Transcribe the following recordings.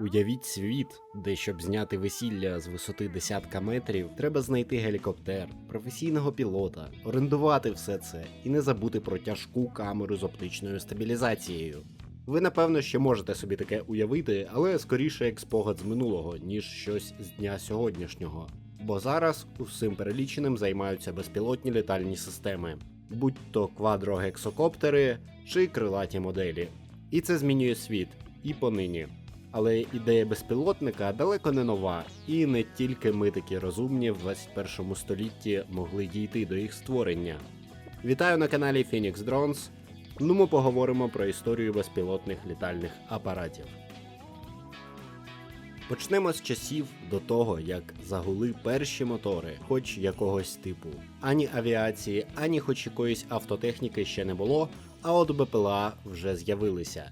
Уявіть світ, де щоб зняти весілля з висоти десятка метрів, треба знайти гелікоптер, професійного пілота, орендувати все це і не забути про тяжку камеру з оптичною стабілізацією. Ви напевно ще можете собі таке уявити, але скоріше як спогад з минулого, ніж щось з дня сьогоднішнього. Бо зараз усім переліченим займаються безпілотні літальні системи, будь то квадрогексокоптери чи крилаті моделі. І це змінює світ і понині. Але ідея безпілотника далеко не нова, і не тільки ми такі розумні в 21 столітті могли дійти до їх створення. Вітаю на каналі Phoenix Drones. Ну ми поговоримо про історію безпілотних літальних апаратів. Почнемо з часів до того, як загули перші мотори, хоч якогось типу. Ані авіації, ані хоч якоїсь автотехніки ще не було, а от БПЛА вже з'явилися.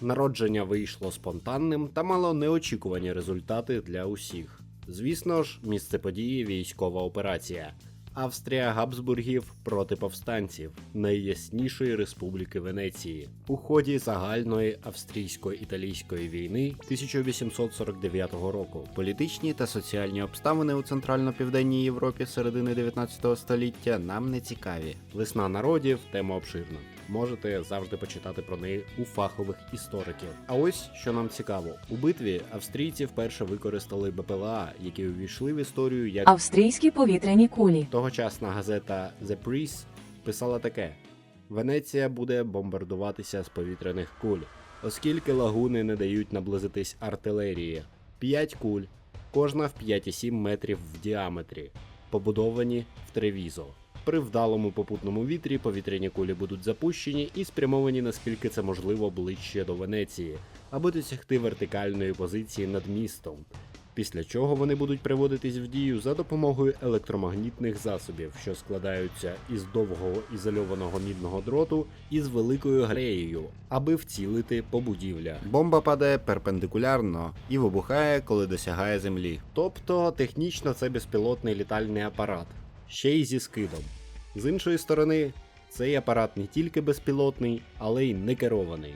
Народження вийшло спонтанним та мало неочікувані результати для усіх. Звісно ж, місце події військова операція. Австрія Габсбургів проти повстанців найяснішої республіки Венеції у ході загальної австрійсько-італійської війни 1849 року. Політичні та соціальні обставини у центрально-південній Європі середини 19 століття нам не цікаві. Весна народів тема обширна. Можете завжди почитати про неї у фахових істориків. А ось що нам цікаво: у битві австрійці вперше використали БПЛА, які увійшли в історію як Австрійські повітряні кулі. Тогочасна газета The Press писала таке: Венеція буде бомбардуватися з повітряних куль, оскільки лагуни не дають наблизитись артилерії. П'ять куль, кожна в 5,7 метрів в діаметрі, побудовані в Тревізо. При вдалому попутному вітрі повітряні кулі будуть запущені і спрямовані наскільки це можливо ближче до Венеції, аби досягти вертикальної позиції над містом після чого вони будуть приводитись в дію за допомогою електромагнітних засобів, що складаються із довгого ізольованого мідного дроту і з великою греєю, аби вцілити по будівлях. Бомба падає перпендикулярно і вибухає, коли досягає землі. Тобто технічно це безпілотний літальний апарат, ще й зі скидом. З іншої сторони, цей апарат не тільки безпілотний, але й не керований,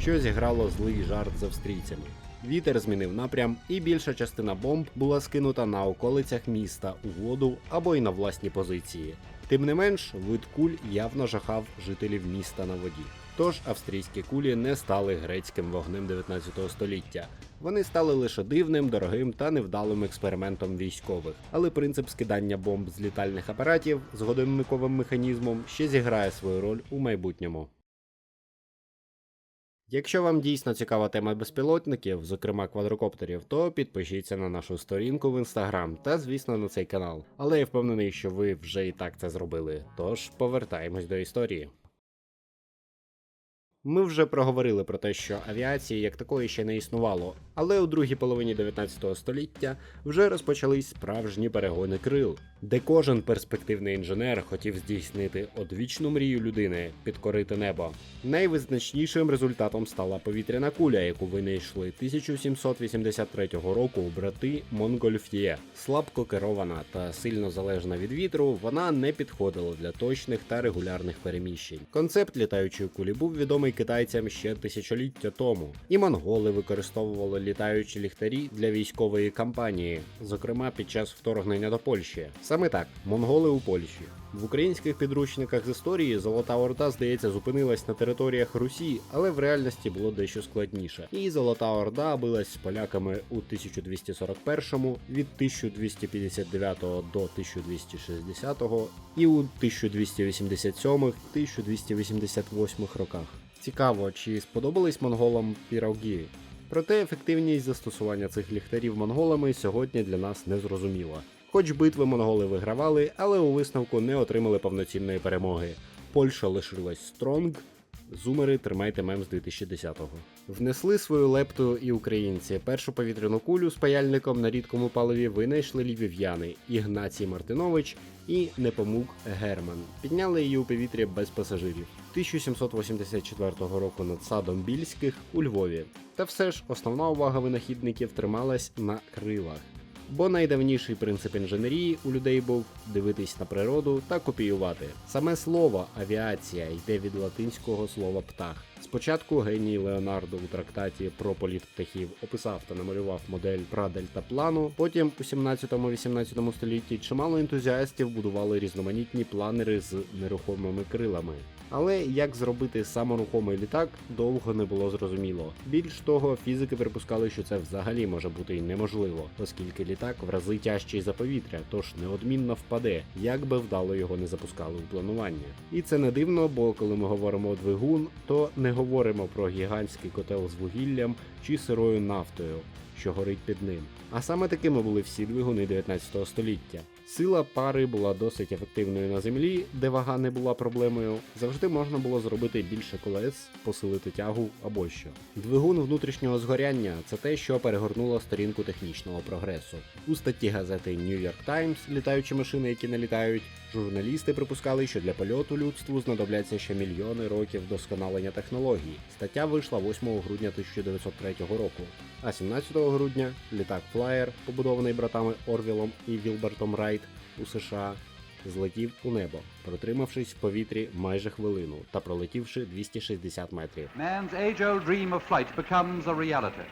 що зіграло злий жарт з австрійцями. Вітер змінив напрям, і більша частина бомб була скинута на околицях міста у воду або й на власні позиції. Тим не менш, вид куль явно жахав жителів міста на воді. Тож австрійські кулі не стали грецьким вогнем 19 століття. Вони стали лише дивним, дорогим та невдалим експериментом військових. Але принцип скидання бомб з літальних апаратів з годинниковим механізмом ще зіграє свою роль у майбутньому. Якщо вам дійсно цікава тема безпілотників, зокрема квадрокоптерів, то підпишіться на нашу сторінку в інстаграм та, звісно, на цей канал. Але я впевнений, що ви вже і так це зробили. Тож повертаємось до історії. Ми вже проговорили про те, що авіації як такої ще не існувало, але у другій половині 19 століття вже розпочались справжні перегони крил, де кожен перспективний інженер хотів здійснити одвічну мрію людини підкорити небо. Найвизначнішим результатом стала повітряна куля, яку винайшли 1783 року брати Монгольф'є. Слабко керована та сильно залежна від вітру, вона не підходила для точних та регулярних переміщень. Концепт літаючої кулі був відомий китайцям ще тисячоліття тому, і монголи використовували літаючі ліхтарі для військової кампанії, зокрема під час вторгнення до Польщі. Саме так, монголи у Польщі. В українських підручниках з історії Золота Орда, здається, зупинилась на територіях Русі, але в реальності було дещо складніше. І Золота Орда билась з поляками у 1241 від 1259 до 1260 і у 1287-1288 роках. Цікаво, чи сподобались монголам піроги? Проте ефективність застосування цих ліхтарів монголами сьогодні для нас не зрозуміла. Хоч битви монголи вигравали, але у висновку не отримали повноцінної перемоги. Польща лишилась стронг. Зумери тримайте мем з 2010-го. Внесли свою лепту і українці. Першу повітряну кулю з паяльником на рідкому паливі винайшли львів'яни Ігнацій Мартинович і Непомук Герман. Підняли її у повітря без пасажирів 1784 року над садом Більських у Львові. Та все ж основна увага винахідників трималась на крилах. Бо найдавніший принцип інженерії у людей був дивитись на природу та копіювати. Саме слово авіація йде від латинського слова птах. Спочатку геній Леонардо у трактаті про політ птахів описав та намалював модель прадельтаплану. Потім у 17-18 столітті чимало ентузіастів будували різноманітні планери з нерухомими крилами. Але як зробити саморухомий літак, довго не було зрозуміло. Більш того, фізики припускали, що це взагалі може бути й неможливо, оскільки літак в рази тяжчий за повітря, тож неодмінно впаде, як би вдало його не запускали у планування. І це не дивно, бо коли ми говоримо двигун, то не говоримо про гігантський котел з вугіллям чи сирою нафтою, що горить під ним. А саме такими були всі двигуни 19 століття. Сила пари була досить ефективною на землі, де вага не була проблемою. Завжди можна було зробити більше колес, посилити тягу або що. Двигун внутрішнього згоряння це те, що перегорнуло сторінку технічного прогресу. У статті газети New York Times літаючі машини, які не літають, журналісти припускали, що для польоту людству знадобляться ще мільйони років вдосконалення технологій. Стаття вийшла 8 грудня 1903 року. А 17 грудня літак Flyer, побудований братами Орвілом і Вілбертом Райт у США, злетів у небо, протримавшись в повітрі майже хвилину та пролетівши 260 метрів. Man's age-old dream of flight becomes a reality.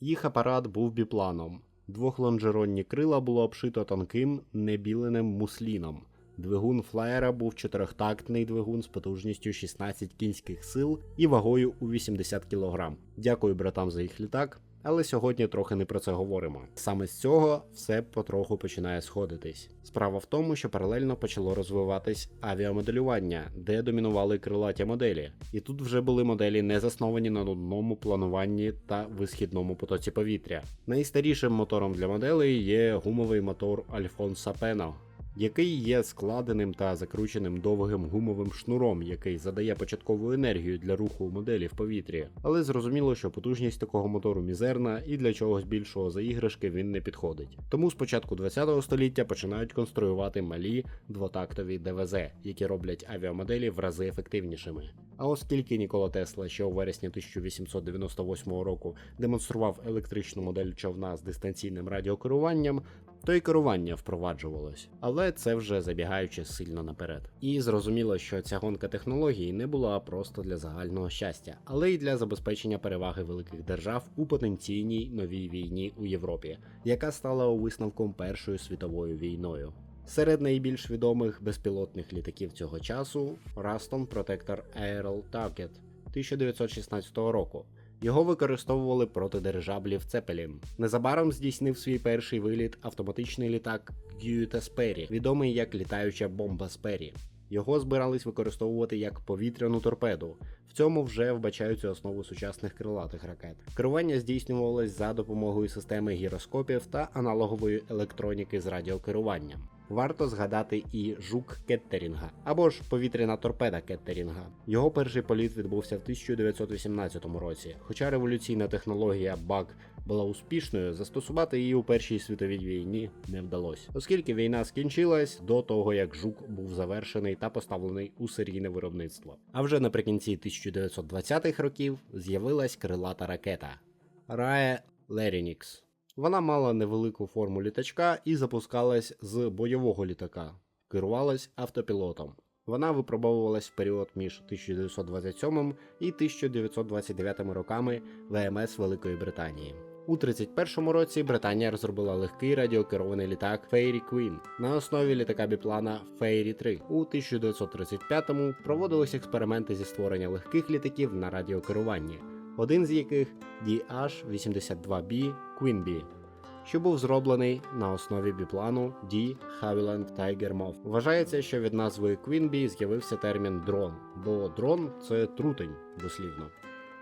Їх апарат був біпланом. Двохлонжеронні крила було обшито тонким небіленим мусліном. Двигун флаєра був чотирьохтактний двигун з потужністю 16 кінських сил і вагою у 80 кг. Дякую братам за їх літак, але сьогодні трохи не про це говоримо. Саме з цього все потроху починає сходитись. Справа в тому, що паралельно почало розвиватись авіамоделювання, де домінували крилаті моделі. І тут вже були моделі не засновані на нудному плануванні та висхідному потоці повітря. Найстарішим мотором для моделей є гумовий мотор Альфонса Пено, який є складеним та закрученим довгим гумовим шнуром, який задає початкову енергію для руху моделі в повітрі. Але зрозуміло, що потужність такого мотору мізерна і для чогось більшого за іграшки він не підходить. Тому з початку 20 століття починають конструювати малі двотактові ДВЗ, які роблять авіамоделі в рази ефективнішими. А оскільки Нікола Тесла ще у вересні 1898 року демонстрував електричну модель човна з дистанційним радіокеруванням, то й керування впроваджувалось, але це вже забігаючи сильно наперед. І зрозуміло, що ця гонка технологій не була просто для загального щастя, але й для забезпечення переваги великих держав у потенційній новій війні у Європі, яка стала висновком Першою світовою війною. Серед найбільш відомих безпілотних літаків цього часу Растон Protector Aerial Target 1916 року. Його використовували проти дирижаблів Цепелін. Незабаром здійснив свій перший виліт автоматичний літак Гюта Спері, відомий як літаюча бомба Спері. Його збирались використовувати як повітряну торпеду. В цьому вже вбачаються основи сучасних крилатих ракет. Керування здійснювалось за допомогою системи гіроскопів та аналогової електроніки з радіокеруванням. Варто згадати і жук Кеттерінга або ж повітряна торпеда Кеттерінга. Його перший політ відбувся в 1918 році. Хоча революційна технологія БАК була успішною, застосувати її у Першій світовій війні не вдалося, оскільки війна скінчилась до того, як жук був завершений та поставлений у серійне виробництво. А вже наприкінці 1920-х років з'явилась крилата ракета Рае Лерінікс. Вона мала невелику форму літачка і запускалась з бойового літака, керувалась автопілотом. Вона випробовувалась в період між 1927 і 1929 роками ВМС Великої Британії. У 31-му році Британія розробила легкий радіокерований літак Fairy Queen на основі літака біплана Fairy 3. У 1935-му проводились експерименти зі створення легких літаків на радіокеруванні, один з яких DH-82B Queenbee, що був зроблений на основі біплану D. Havilland Tiger Moth. Вважається, що від назви Queenbee з'явився термін дрон, бо дрон це трутень дослівно.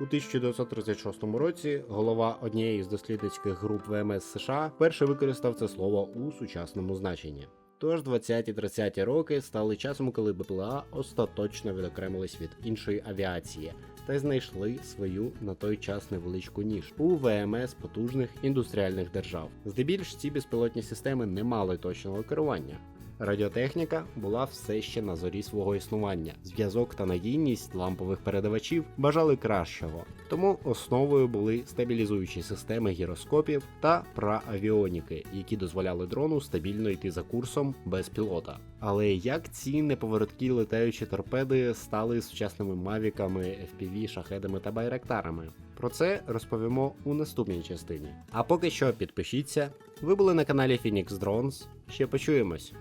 У 1936 році голова однієї з дослідницьких груп ВМС США вперше використав це слово у сучасному значенні. Тож 20-30 роки стали часом, коли БПЛА остаточно відокремились від іншої авіації та знайшли свою на той час невеличку ніж у ВМС потужних індустріальних держав. Здебільш ці безпілотні системи не мали точного керування. Радіотехніка була все ще на зорі свого існування. Зв'язок та надійність лампових передавачів бажали кращого, тому основою були стабілізуючі системи гіроскопів та праавіоніки, які дозволяли дрону стабільно йти за курсом без пілота. Але як ці неповороткі летаючі торпеди стали сучасними мавіками, FPV, шахедами та байрактарами? Про це розповімо у наступній частині. А поки що підпишіться. Ви були на каналі Phoenix Drones. Ще почуємось.